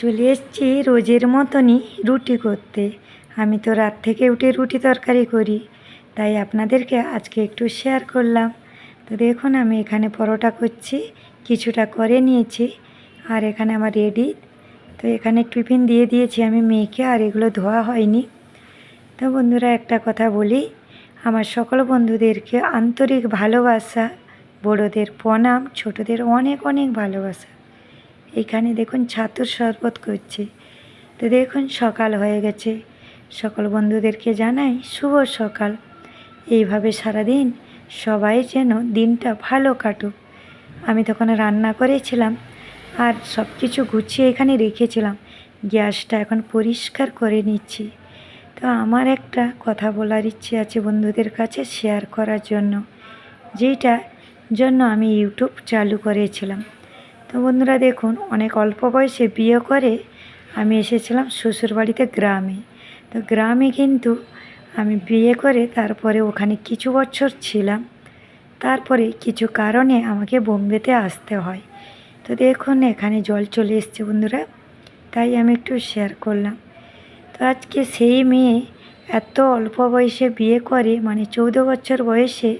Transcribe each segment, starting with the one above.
চলে এসেছি রোজের মতনই রুটি করতে। আমি তো রাত থেকে উঠে রুটি তরকারি করি, তাই আপনাদেরকে আজকে একটু শেয়ার করলাম। তো দেখুন, আমি এখানে পরোটা করছি, কিছুটা করে নিয়েছি, আর এখানে আমার রেডি তো এখানে টিফিন দিয়ে দিয়েছি আমি মেয়েকে, আর এগুলো ধোয়া হয়নি। তো বন্ধুরা, একটা কথা বলি, আমার সকল বন্ধুদেরকে আন্তরিক ভালোবাসা, বড়োদের প্রণাম, ছোটদের অনেক অনেক ভালোবাসা। এখানে দেখুন ছাতুর শরবত করছে। তো দেখুন সকাল হয়ে গেছে। সকল বন্ধুদেরকে জানাই শুভ সকাল। এইভাবে সারাদিন সবাই যেন দিনটা ভালো কাটুক। আমি তখন রান্না করেছিলাম আর সব কিছু গুছিয়ে এখানে রেখেছিলাম। গ্যাসটা এখন পরিষ্কার করে নিচ্ছি। তো আমার একটা কথা বলার ইচ্ছে আছে বন্ধুদের কাছে শেয়ার করার জন্য যেটা জন্য আমি ইউটিউব চালু করেছিলাম। তো বন্ধুরা দেখুন, অনেক অল্প বয়সে বিয়ে করে আমি এসেছিলাম শ্বশুরবাড়িতে গ্রামে। তো গ্রামে কিন্তু আমি বিয়ে করে তারপরে ওখানে কিছু বছর ছিলাম। তারপরে কিছু কারণে আমাকে বোম্বেতে আসতে হয়। তো দেখুন, এখানে জল চলে এসছে বন্ধুরা, তাই আমি একটু শেয়ার করলাম। তো আজকে সেই মেয়ে এত অল্প বয়সে বিয়ে করে মানে চৌদ্দ বছর বয়সে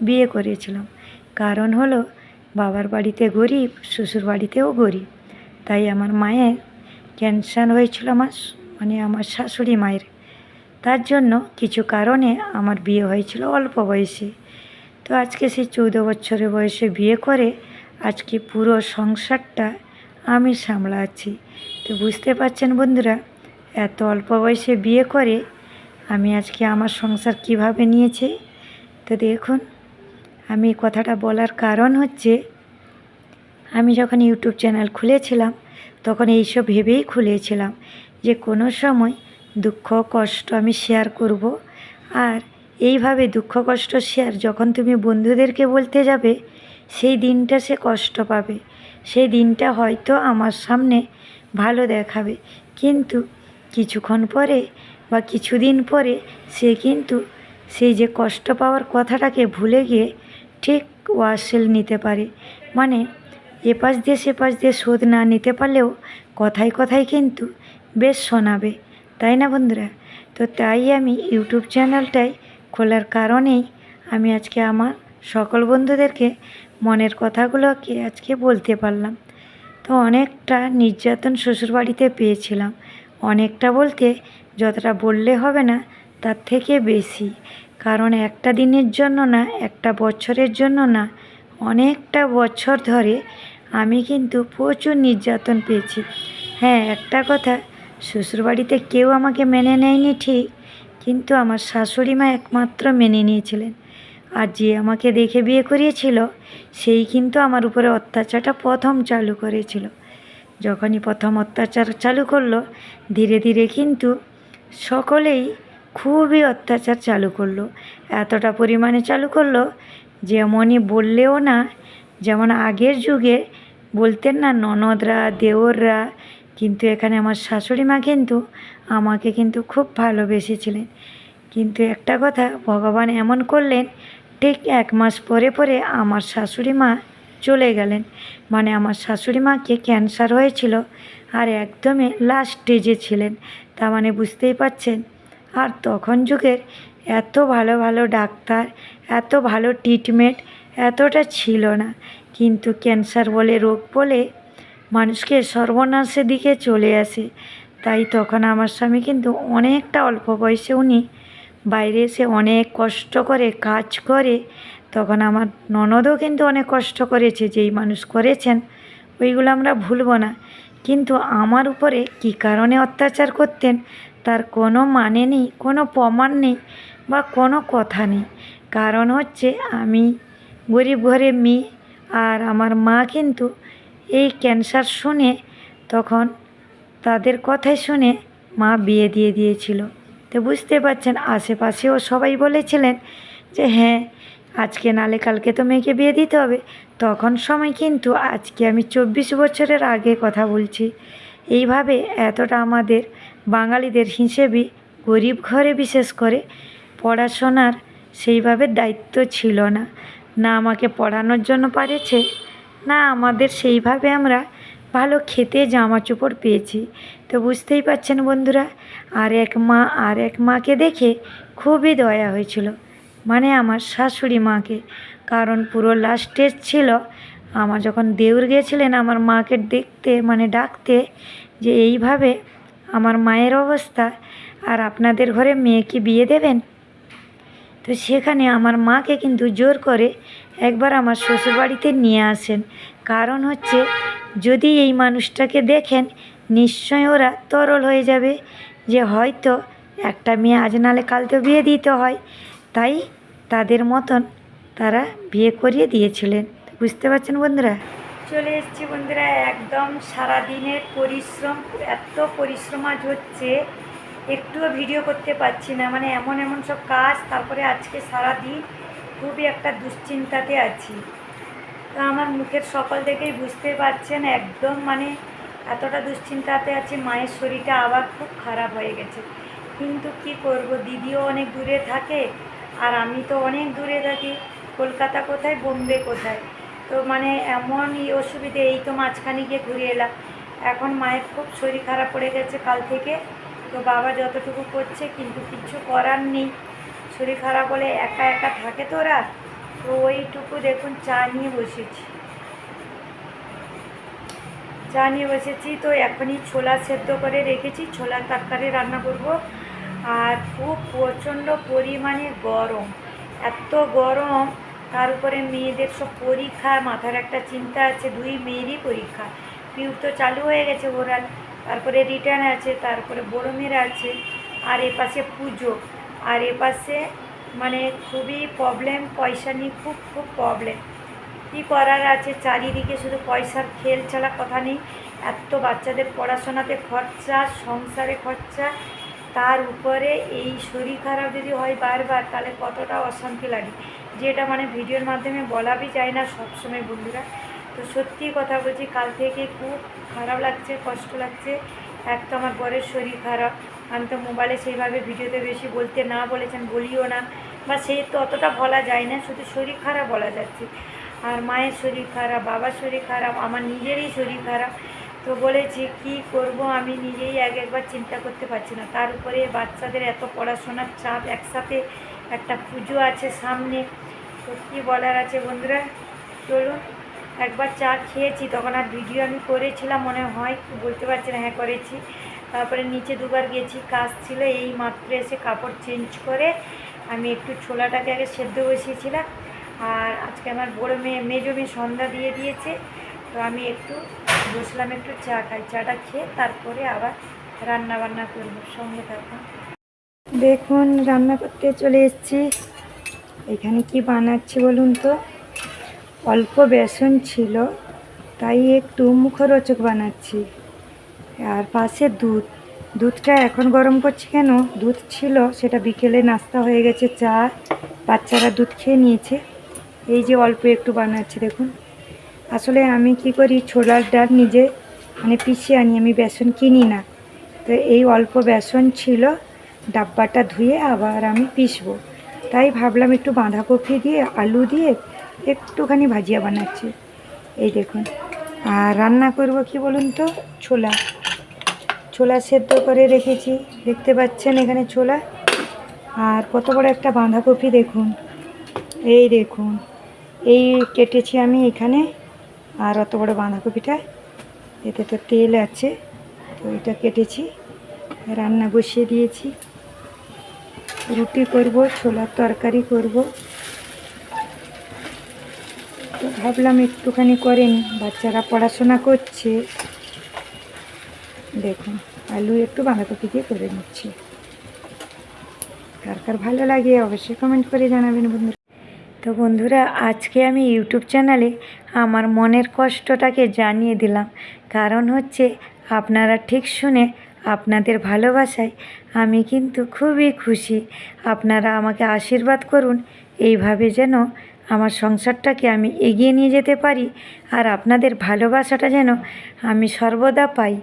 বিয়ে করেছিলাম। কারণ হলো বাবার বাড়িতে গরিব, শ্বশুর বাড়িতেও গরিব। তাই আমার মায়ের ক্যান্সার হয়েছিল আমার মানে আমার শাশুড়ি মায়ের। তার জন্য কিছু কারণে আমার বিয়ে হয়েছিল অল্প বয়সে। তো আজকে সেই চৌদ্দ বছরের বয়সে বিয়ে করে আজকে পুরো সংসারটা আমি সামলাচ্ছি। তো বুঝতে পারছেন বন্ধুরা, এত অল্প বয়সে বিয়ে করে আমি আজকে আমার সংসার কীভাবে নিয়েছি? তো দেখুন আমি কথাটা বলার কারণ হচ্ছে, আমি যখন ইউটিউব চ্যানেল খুলেছিলাম, তখন এইসব ভেবেই খুলেছিলাম যে কোনো সময় দুঃখ, কষ্ট আমি শেয়ার করব। আর এইভাবে দুঃখ, কষ্ট শেয়ার যখন তুমি বন্ধুদেরকে বলতে যাবে, সেই দিনটা সে কষ্ট পাবে। সেই দিনটা হয়তো আমার সামনে ভালো দেখাবে। কিন্তু কিছুক্ষণ পরে বা কিছুদিন পরে সে কিন্তু সেই যে কষ্ট পাওয়ার কথাটাকে ভুলে গিয়ে ঠিক ওয়াশেল নিতে পারে। মানে এপাশ দিয়ে সেপাশ দিয়ে শোধ না নিতে পারলেও কথায় কথায় কিন্তু বেশ শোনাবে, তাই না বন্ধুরা? তো তাই আমি ইউটিউব চ্যানেলটাই খোলার কারণেই আমি আজকে আমার সকল বন্ধুদেরকে মনের কথাগুলোকে আজকে বলতে পারলাম। তো অনেকটা নির্যাতন শ্বশুরবাড়িতে পেয়েছিলাম। অনেকটা বলতে যতটা বললে হবে না, তার থেকে বেশি। কারণ একটা দিনের জন্য না, একটা বছরের জন্য না, অনেকটা বছর ধরে আমি কিন্তু প্রচুর নির্যাতন পেয়েছি। হ্যাঁ একটা কথা, শ্বশুরবাড়িতে কেউ আমাকে মেনে নেয়নি ঠিক, কিন্তু আমার শাশুড়ি মা একমাত্র মেনে নিয়েছিলেন। আর যে আমাকে দেখে বিয়ে করিয়েছিল, সেই কিন্তু আমার উপরে অত্যাচারটা প্রথম চালু করেছিল। যখনই প্রথম অত্যাচার চালু করল, ধীরে ধীরে কিন্তু সকলেই খুবই অত্যাচার চালু করল। এতটা পরিমাণে চালু করল যেমনই বললেও না, যেমন আগের যুগে বলতেন না, ননদরা, দেওররা, কিন্তু এখানে আমার শাশুড়ি মা কিন্তু আমাকে কিন্তু খুব ভালোবেসেছিলেন। কিন্তু একটা কথা, ভগবান এমন করলেন, ঠিক এক মাস পরে পরে আমার শাশুড়ি মা চলে গেলেন। মানে আমার শাশুড়ি মাকে ক্যান্সার হয়েছিল আর একদমই লাস্ট স্টেজে ছিলেন। তা মানে বুঝতেই পাচ্ছেন আর তখন যুগের এত ভালো ভালো ডাক্তার, এত ভালো ট্রিটমেন্ট এতটা ছিল না। কিন্তু ক্যান্সার বলে, রোগ বলে মানুষকে সর্বনাশের দিকে চলে আসে। তাই তখন আমার স্বামী কিন্তু অনেকটা অল্প বয়সে উনি বাইরে এসে অনেক কষ্ট করে কাজ করে, তখন আমার ননদও কিন্তু অনেক কষ্ট করেছে, যেই মানুষ করেছেন ওইগুলো আমরা ভুলব না। কিন্তু আমার উপরে কী কারণে অত্যাচার করতেন তার কোনো মানে নেই, কোনো প্রমাণ নেই বা কোনো কথা নেই। কারণ হচ্ছে আমি গরিব ঘরে মেয়ে আর আমার মা কিন্তু এই ক্যান্সার শুনে তখন তাদের কথাই শুনে মা বিয়ে দিয়ে দিয়েছিল। তো বুঝতে পারছেন, আশেপাশেও সবাই বলেছিলেন যে হ্যাঁ আজকে নালে কালকে তো মেয়েকে বিয়ে দিতে হবে। তখন সময় কিন্তু আজকে আমি চব্বিশ বছরের আগে কথা বলছি। এইভাবে এতটা আমাদের বাঙালিদের হিসেবে গরিব ঘরে বিশেষ করে পড়াশোনার সেইভাবে দায়িত্ব ছিল না। না আমাকে পড়ানোর জন্য পারেছে, না আমাদের সেইভাবে আমরা ভালো খেতে জামা চোপড় পেয়েছি। তো বুঝতেই পারছেন বন্ধুরা, আর এক মা, আর এক মাকে দেখে খুবই দয়া হয়েছিল মানে আমার শাশুড়ি মাকে। কারণ পুরো লাস্ট ছিল, আমার যখন দেউর গিয়েছিলেন আমার মাকে দেখতে মানে ডাকতে যে এইভাবে আমার মায়ের অবস্থা, আর আপনাদের ঘরে মেয়েকে বিয়ে দেবেন? তো সেখানে আমার মাকে কিন্তু জোর করে একবার আমার শ্বশুরবাড়িতে নিয়ে আসেন। কারণ হচ্ছে, যদি এই মানুষটাকে দেখেন নিশ্চয় ওরা তরল হয়ে যাবে যে হয়তো একটা মেয়ে আজ নালে কাল তো বিয়ে দিতে হয়। তাই তাদের মতন তারা বিয়ে করিয়ে দিয়েছিলেন। বুঝতে পারছেন বন্ধুরা? চলে এসেছি বন্ধুরা, একদম সারা দিনের পরিশ্রম, এত পরিশ্রম আজ হচ্ছে, একটুও ভিডিও করতে পারছি না। মানে এমন এমন সব কাজ, তারপরে আজকে সারা দিন খুবই একটা দুশ্চিন্তাতে আছি। তো আমার মুখের সকল দেখেই বুঝতে পারছেন, একদম মানে এতটা দুশ্চিন্তাতে আছি, মায়ের শরীরটা আবার খুব খারাপ হয়ে গেছে। কিন্তু কি করব, দিদিও অনেক দূরে থাকে, আর আমি তো অনেক দূরে থাকি, কলকাতা কোথায়, বোম্বে কোথায়? তো মানে এমনই অসুবিধে, এই তো মাঝখানে গিয়ে ঘুরে এলাম। এখন মায়ের খুব শরীর খারাপ পড়ে গেছে কাল থেকে। তো বাবা যতটুকু করছে কিন্তু কিছু করার নেই। শরীর খারাপ হলে একা একা থাকে তো ওরা। তো ওইটুকু দেখুন, চা নিয়ে বসেছি। চা নিয়ে বসেছি, তো এখনই ছোলা সেদ্ধ করে রেখেছি। ছোলার তরকারি রান্না করব। আর খুব প্রচণ্ড পরিমাণে গরম। এত গরম তার উপরে মেয়েদের সব পরীক্ষা, মাথার একটা চিন্তা আছে, দুই মেয়েরই পরীক্ষা। পিউর তো চালু হয়ে গেছে ওরাল। তারপরে রিটার্ন আছে, তারপরে বড় মেয়ের আছে, আর এপাশে পুজো। আর এপাশে মানে খুবই প্রবলেম পয়সা নিয়ে খুব খুব প্রবলেম কী করার আছে? চারিদিকে শুধু পয়সার খেল ছাড়া কথা নেই। এত বাচ্চাদের পড়াশোনাতে খরচা, সংসারে খরচা। তার উপরে এই শরীর খারাপ যদি হয় বারবার, তাহলে কতটা অশান্তি লাগে। যেটা মানে ভিডিওর মাধ্যমে বলাবি যায় না সবসময় বন্ধুরা। তো সত্যি কথা বলছি, কাল থেকে খুব খারাপ লাগছে, কষ্ট লাগছে। এক তো আমার বরের শরীর খারাপ। আমি তো মোবাইলে সেইভাবে ভিডিওতে বেশি বলতে না বলেছেন বলিও না। বা সেই তো অতটা বলা যায় না, শুধু শরীর খারাপ বলা যাচ্ছে। আর মায়ের শরীর খারাপ, বাবার শরীর খারাপ, আমার নিজেরই শরীর খারাপ। তো বলেছি, কি করব আমি নিজেই এক একবার চিন্তা করতে পারছি না। তার উপরে বাচ্চাদের এত পড়াশোনার চাপ একসাথে একটা পুজো আছে সামনে কী বলার আছে বন্ধুরা। চলুন, একবার চা খেয়েছি, তখন আর ভিডিও আমি করেছিলাম, মনে হয়, বলতে পারছি না হ্যাঁ করেছি। তারপরে নিচে দুবার গেছি, কাজ ছিল, এই মাত্র এসে কাপড় চেঞ্জ করে আমি একটু ছোলাটাকে আগে সেদ্ধ বসিয়েছিলাম। আর আজকে আমার বড়ো মেয়ে, মেজো মেয়ে সন্ধ্যা দিয়ে দিয়েছে, তো আমি একটু বসলাম, একটু চা খাই। চাটা খেয়ে তারপরে আবার রান্না বান্না করব, সঙ্গে থাকুন দেখুন, রান্না করতে চলে এসেছি। এখানে কি বানাচ্ছি বলুন তো? অল্প বেসন ছিল, তাই একটু মুখরোচক বানাচ্ছি। আর পাশে দুধ। দুধটা এখন গরম করছি কেন? দুধ ছিল, সেটা বিকেলে নাস্তা হয়ে গেছে, চা। বাচ্চারা দুধ খেয়ে নিয়েছে। এই যে অল্প একটু বানাচ্ছি, দেখুন। আসলে আমি কি করি, ছোলার ডাল নিজে মানে পিষে আনি, আমি বেসন কিনি না। তো এই অল্প বেসন ছিল ডাব্বাটা ধুয়ে আবার আমি পিসবো তাই ভাবলাম একটু বাঁধাকপি দিয়ে, আলু দিয়ে একটুখানি ভাজিয়া বানাচ্ছি। এই দেখুন। আর রান্না করব কি বলুন তো? ছোলা। ছোলা সেদ্ধ করে রেখেছি। দেখতে পাচ্ছেন এখানে ছোলা। আর কত বড় একটা বাঁধাকপি দেখুন। এই দেখুন। এই কেটেছি আমি এখানে। আর অত বড় বাঁধাকপিটা। এতে তো তেল আছে। তো এটা কেটেছি। রান্না বসিয়ে দিয়েছি। রুটি করব, ছোলার তরকারি করব। তো ভাবলাম একটুখানি করেন বাচ্চারা পড়াশোনা করছে। দেখুন, আলু একটু বাঁধাকপি দিয়ে করে নিচ্ছি। কার কার ভালো লাগে অবশ্যই কমেন্ট করে জানাবেন বন্ধুরা। তো বন্ধুরা, আজকে আমি ইউটিউব চ্যানেলে আমার মনের কষ্টটাকে জানিয়ে দিলাম। কারণ হচ্ছে, আপনারা ঠিক শুনে আপনাদের ভালোবাসায় আমি কিন্তু খুবই খুশি। আপনারা আমাকে আশীর্বাদ করুন, এইভাবে যেন আমার সংসারটাকে আমি এগিয়ে নিয়ে যেতে পারি আর আপনাদের ভালোবাসাটা যেন আমি সর্বদা পাই।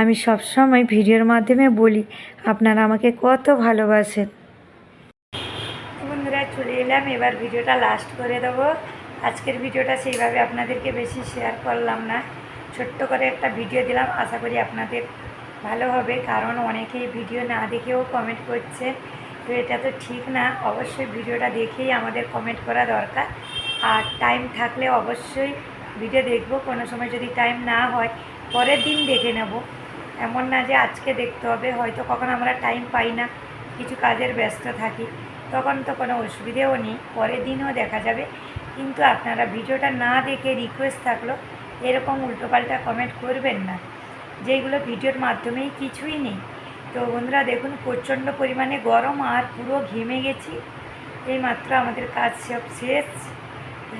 আমি সবসময় ভিডিওর মাধ্যমে বলি, আপনারা আমাকে কত ভালোবাসেন। বন্ধুরা, চলে এলাম। এবার ভিডিওটা লাস্ট করে দেবো। আজকের ভিডিওটা সেইভাবে আপনাদেরকে বেশি শেয়ার করলাম না। ছোট্ট করে একটা ভিডিও দিলাম। আশা করি আপনাদের ভালো হবে, কারণ অনেকেই ভিডিও না দেখেও কমেন্ট করছে। তো এটা তো ঠিক না, অবশ্যই ভিডিওটা দেখেই আমাদের কমেন্ট করা দরকার। আর টাইম থাকলে অবশ্যই ভিডিও দেখব, কোনো সময় যদি টাইম না হয়, পরের দিন দেখে নেব। এমন না যে আজকে দেখতে হবে, হয়তো কখন আমরা টাইম পাই না, কিছু কাজের ব্যস্ত থাকি, তখন তো কোনো অসুবিধেও নেই, পরের দিনও দেখা যাবে। কিন্তু আপনারা ভিডিওটা না দেখে রিকোয়েস্ট থাকল, এরকম উল্টোপাল্টা কমেন্ট করবেন না। যেগুলো ভিডিওর মাধ্যমেই কিছুই নেই। তো বন্ধুরা দেখুন, প্রচণ্ড পরিমাণে গরম আর পুরো ঘেমে গেছি। এই মাত্র আমাদের কাজ সব শেষ।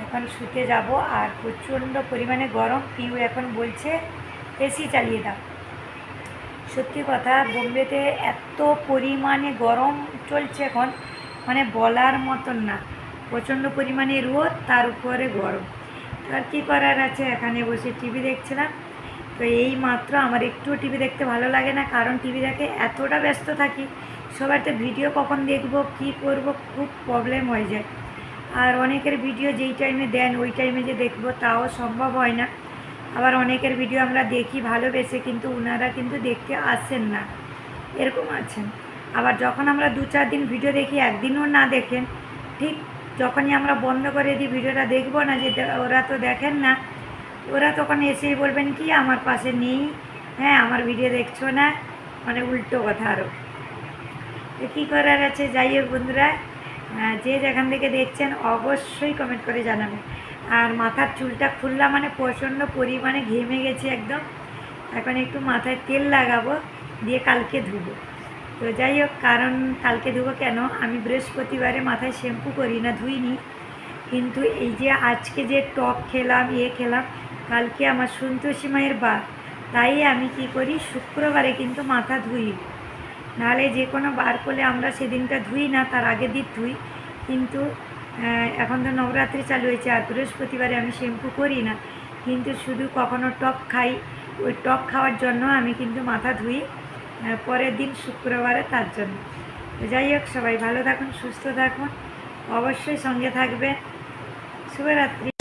এখন শুতে যাব আর প্রচণ্ড পরিমাণে গরম, পিউ এখন বলছে এসি চালিয়ে দাও। সত্যি কথা, বোম্বেতে এত পরিমাণে গরম চলছে এখন মানে বলার মতন না। প্রচণ্ড পরিমাণে রোদ, তার উপরে গরম। আর কী করার আছে? এখানে বসে টিভি দেখছিলাম। তো এই মাত্র আমার একটুও টিভি দেখতে ভালো লাগে না, কারণ টিভি দেখে এতটা ব্যস্ত থাকি, সবার তো ভিডিও কখন দেখব, কি করব, খুব প্রবলেম হয়ে যায়। আর অনেকের ভিডিও যেই টাইমে দেন, ওই টাইমে যে দেখব, তাও সম্ভব হয় না। আবার অনেকের ভিডিও আমরা দেখি, ভালোবেসে, কিন্তু ওনারা কিন্তু দেখতে আসেন না। এরকম আছেন। আবার যখন আমরা দু চার দিন ভিডিও দেখি, একদিনও না দেখেন, ঠিক যখনই আমরা বন্ধ করে দিই, ভিডিওটা দেখব না, যে ওরা তো দেখেন না ওরা তখন এসেই বলবেন কি, আমার পাশে নেই। হ্যাঁ আমার ভিডিও দেখছ না? মানে উল্টো কথা আরও তো কী করার আছে? যাই হোক বন্ধুরা যে যেখান থেকে দেখছেন অবশ্যই কমেন্ট করে জানাবেন। আর মাথার চুলটা খুললা মানে প্রচণ্ড পরিমাণে ঘেমে গেছে একদম। এখন একটু মাথায় তেল লাগাবো, দিয়ে কালকে ধুবো। তো যাই হোক, কারণ কালকে ধুবো কেন? আমি বৃহস্পতিবারে মাথায় শ্যাম্পু করি না, ধুইনি। কিন্তু এই যে আজকে যে টক খেলাম ইয়ে খেলাম কালকে আমার সন্তোষী মায়ের বার তাই আমি কি করি, শুক্রবারে কিন্তু মাথা ধুই। নাহলে যে কোনো বার করলে আমরা সেদিনটা ধুই না, তার আগের দিন ধুই। কিন্তু এখন তো নবরাত্রি চালু হয়েছে আর বৃহস্পতিবারে আমি শ্যাম্পু করি না। কিন্তু শুধু কখনো টক খাই। ওই টক খাওয়ার জন্য আমি কিন্তু মাথা ধুই পরের দিন শুক্রবারে তার জন্য। যাই হোক, সবাই ভালো থাকুন, সুস্থ থাকুন। অবশ্যই সঙ্গে থাকবে শুভরাত্রি।